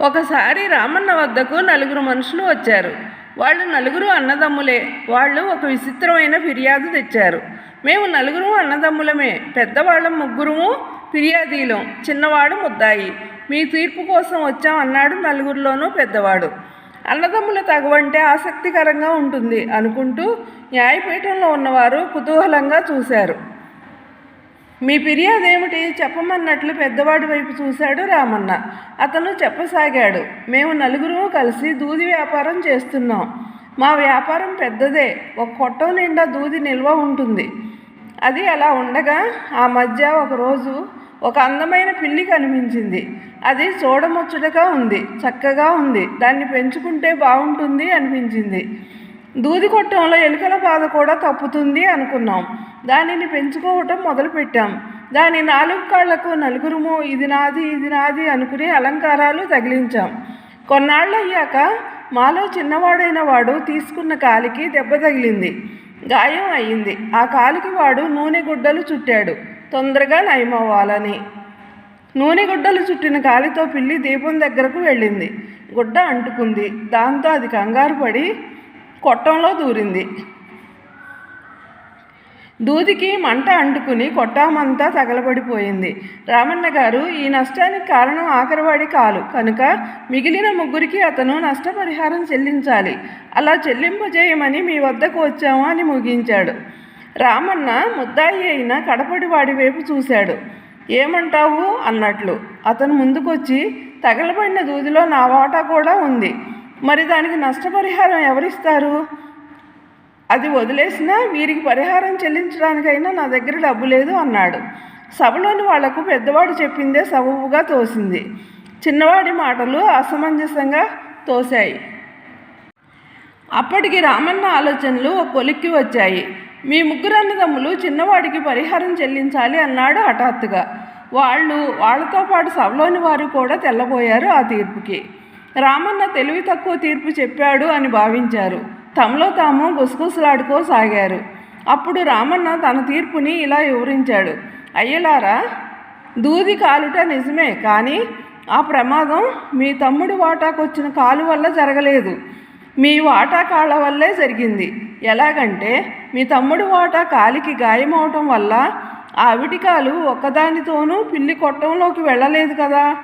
ఒకసారి రామన్న వద్దకు నలుగురు మనుషులు వచ్చారు. వాళ్ళు నలుగురు అన్నదమ్ములే. వాళ్ళు ఒక విచిత్రమైన ఫిర్యాదు తెచ్చారు. మేము నలుగురు అన్నదమ్ములమే. పెద్దవాళ్ళం ముగ్గురుము ఫిర్యాదీలం. చిన్నవాడు ముద్దాయి. మీ తీర్పు కోసం వచ్చాం అన్నాడు నలుగురిలోనూ పెద్దవాడు. అన్నదమ్ముల తగవంటే ఆసక్తికరంగా ఉంటుంది అనుకుంటూ న్యాయపీఠంలో ఉన్నవారు కుతూహలంగా చూశారు. మీ ఫిర్యాదు ఏమిటి చెప్పమన్నట్లు పెద్దవాడి వైపు చూశాడు రామన్న. అతను చెప్పసాగాడు. మేము నలుగురు కలిసి దూది వ్యాపారం చేస్తున్నాం. మా వ్యాపారం పెద్దదే. ఒక కొట్టం నిండా దూది నిల్వ ఉంటుంది. అది అలా ఉండగా ఆ మధ్య ఒకరోజు ఒక అందమైన పిల్లి కనిపించింది. అది చూడముచ్చటగా ఉంది. చక్కగా ఉంది. దాన్ని పెంచుకుంటే బాగుంటుంది అనిపించింది. దూది కొట్టంలో ఎలుకల బాధ కూడా తప్పుతుంది అనుకున్నాం. దానిని పెంచుకోవటం మొదలుపెట్టాం. దాని నాలుగు కాళ్ళకు నలుగురుము ఇది నాది ఇది నాది అనుకుని అలంకారాలు తగిలించాం. కొన్నాళ్ళు అయ్యాక మాలో చిన్నవాడైన వాడు తీసుకున్న కాలికి దెబ్బ తగిలింది. గాయం అయ్యింది. ఆ కాలికి వాడు నూనె గుడ్డలు చుట్టాడు. తొందరగా నయమవ్వాలని. నూనె గుడ్డలు చుట్టిన కాలితో పిల్లి దీపం దగ్గరకు వెళ్ళింది. గుడ్డ అంటుకుంది. దాంతో అది కంగారు పడి కొట్టంలో దూరింది. దూదికి మంట అంటుకుని కొట్టామంతా తగలబడిపోయింది. రామన్న గారు ఈ నష్టానికి కారణం ఆఖరివాడి కాలు. కనుక మిగిలిన ముగ్గురికి అతను నష్టపరిహారం చెల్లించాలి. అలా చెల్లింపు చేయమని మీ వద్దకు వచ్చాము అని ముగించాడు. రామన్న ముద్దాయి అయిన కడపడి వాడి వైపు చూశాడు. ఏమంటావు? అన్నట్లు. అతను ముందుకొచ్చి తగలబడిన దూదిలో నా వాటా కూడా ఉంది. మరి దానికి నష్టపరిహారం ఎవరిస్తారు? అది వదిలేసినా వీరికి పరిహారం చెల్లించడానికైనా నా దగ్గర డబ్బు లేదు అన్నాడు. సభలోని వాళ్ళకు పెద్దవాడు చెప్పిందే సబబుగా తోసింది. చిన్నవాడి మాటలు అసమంజసంగా తోశాయి. అప్పటికి రామన్న ఆలోచనలు ఒక కొలిక్కి వచ్చాయి. మీ ముగ్గురు అన్నదమ్ములు చిన్నవాడికి పరిహారం చెల్లించాలి అన్నాడు హఠాత్తుగా. వాళ్ళు వాళ్ళతో పాటు సభలోని వారు కూడా తెల్లబోయారు ఆ తీర్పుకి. రామన్న తెలివి తక్కువ తీర్పు చెప్పాడు అని భావించారు. తమలో తాము గుసగుసలాడుకోసాగారు అప్పుడు రామన్న తన తీర్పుని ఇలా వివరించాడు. అయ్యలారా దూది కాలుట నిజమే కానీ ఆ ప్రమాదం మీ తమ్ముడు వాటాకొచ్చిన కాలు వల్ల జరగలేదు. మీ వాటా కాళ్ళ వల్లే జరిగింది. ఎలాగంటే మీ తమ్ముడు వాటా కాలికి గాయమవటం వల్ల ఆ అవిటికాలు ఒక్కదానితోనూ పిల్లి కొట్టంలోకి వెళ్ళలేదు కదా.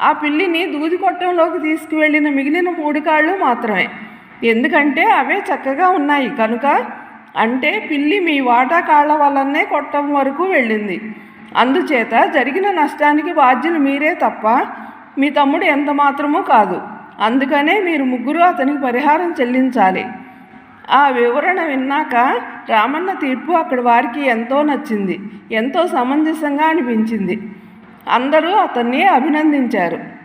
ఆ పిల్లిని దూది కొట్టంలోకి తీసుకువెళ్ళిన మిగిలిన మూడు కాళ్ళు మాత్రమే. ఎందుకంటే అవే చక్కగా ఉన్నాయి కనుక అంటే పిల్లి మీ వాటా కాళ్ళ వల్లనే కొట్టం వరకు వెళ్ళింది. అందుచేత జరిగిన నష్టానికి బాధ్యులు మీరే తప్ప మీ తమ్ముడు ఎంత మాత్రమూ కాదు. అందుకనే మీరు ముగ్గురు అతనికి పరిహారం చెల్లించాలి. ఆ వివరణ విన్నాక రామన్న తీర్పు అక్కడి వారికి ఎంతో నచ్చింది. ఎంతో సమంజసంగా అనిపించింది. అందరూ అతన్ని అభినందించారు.